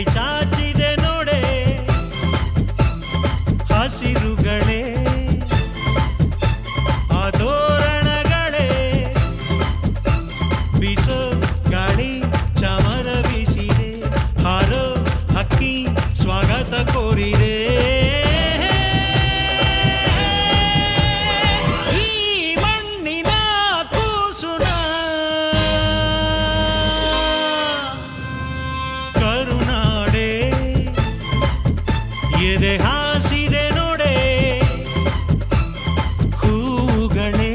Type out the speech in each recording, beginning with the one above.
ಕೈ ಚಾಚಿದೆ ನೋಡೆ. ಹಸಿರುಗಳೇ ಎದೆ ಹಾಸಿದೆ ನೋಡೆ. ಹೂಗಳೇ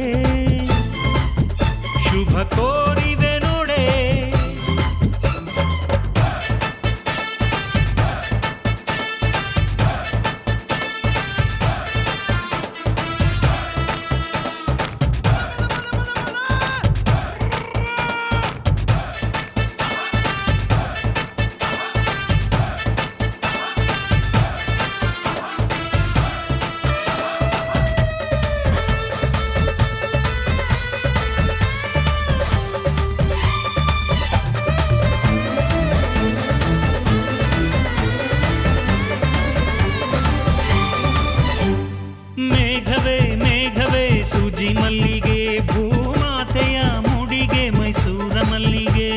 ಮೇಘವೇ ಮೇಘವೇ, ಸೂಜಿ ಮಲ್ಲಿಗೆ, ಭೂಮಾತೆಯ ಮುಡಿಗೆ, ಮೈಸೂರ ಮಲ್ಲಿಗೆ.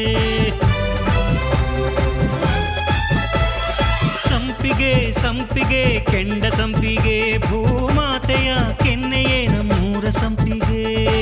ಸಂಪಿಗೆ ಸಂಪಿಗೆ, ಕೆಂಡ ಸಂಪಿಗೆ, ಭೂಮಾತೆಯ ಕೆನ್ನೆಯೇ ನಮ್ಮೂರ ಸಂಪಿಗೆ.